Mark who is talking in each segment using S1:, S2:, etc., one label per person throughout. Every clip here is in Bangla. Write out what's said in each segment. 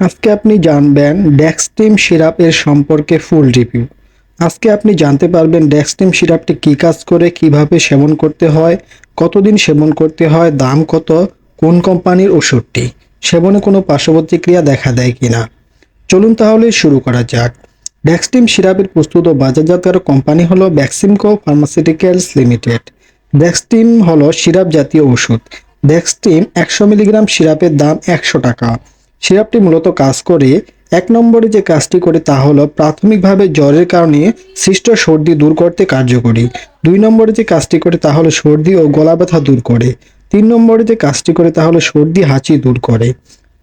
S1: আজকে আপনি জানবেন ডেক্সটিম সিরাপ এর সম্পর্কে ফুল রিভিউ আজকে আপনি জানতে পারবেন ডেক্সটিম সিরাপটি কী কাজ করে, কীভাবে সেবন করতে হয়, কতদিন সেবন করতে হয়, দাম কত, কোন কোম্পানির ওষুধটি, সেবনে কোনো পার্শ্বপ্রতিক্রিয়া দেখা দেয় কিনা। চলুন তাহলে শুরু করা যাক। ডেক্সটিম সিরাপের প্রস্তুত ও বাজারজাতকারক কোম্পানি হলো ভ্যাক্সিমকো ফার্মাসিউটিক্যালস লিমিটেড ডেক্সটিম হলো সিরাপ জাতীয় ওষুধ। ডেক্সটিম একশো মিলিগ্রাম সিরাপের দাম একশো টাকা। সিরাপটি মূলত কাজ করে এক নম্বরে যে কাজটি করে তা হলো প্রাথমিকভাবে জ্বরের কারণে সৃষ্ট সর্দি দূর করতে কার্যকরী। দুই নম্বরে যে কাজটি করে তা হলো সর্দি ও গলা ব্যথা দূর করে। তিন নম্বরে যে কাজটি করে তা হলো সর্দি হাঁচি দূর করে।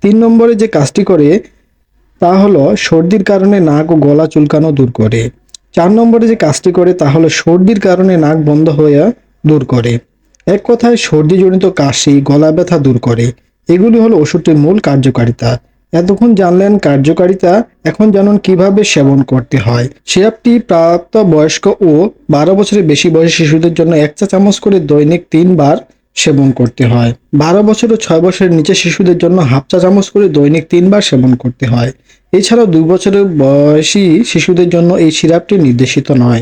S1: তিন নম্বরে যে কাজটি করে তা হলো সর্দির কারণে নাক ও গলা চুলকানো দূর করে। চার নম্বরে যে কাজটি করে তা হলো সর্দির কারণে নাক বন্ধ হয়ে দূর করে। এক কথায় সর্দিজনিত কাশি, গলা ব্যথা দূর করে। এগুলি হলো ওষুধটির মূল কার্যকারিতা। এতক্ষণ জানলেন কার্যকারিতা, এখন জানুন কীভাবে সেবন করতে হয়। সিরাপটি প্রাপ্ত বয়স্ক ও বারো বছরের বেশি বয়সী শিশুদের জন্য এক চা চামচ করে দৈনিক তিনবার সেবন করতে হয়। বারো বছর ও ছয় বছরের নিচে শিশুদের জন্য হাফ চা চামচ করে দৈনিক তিনবার সেবন করতে হয়। এছাড়াও দুই বছরের বয়সী শিশুদের জন্য এই সিরাপটি নির্দেশিত নয়।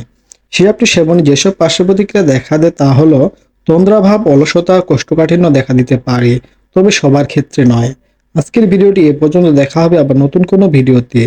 S1: সিরাপটি সেবনে যেসব পার্শ্বপ্রতিক্রিয়া দেখা দেয় তা হলো তন্দ্রাভাব, অলসতা, কোষ্ঠকাঠিন্য দেখা দিতে পারে। তবে সবার ক্ষেত্রে নয়। আজকের ভিডিওটি এ পর্যন্ত। দেখা হবে আবার নতুন কোনো ভিডিওতে।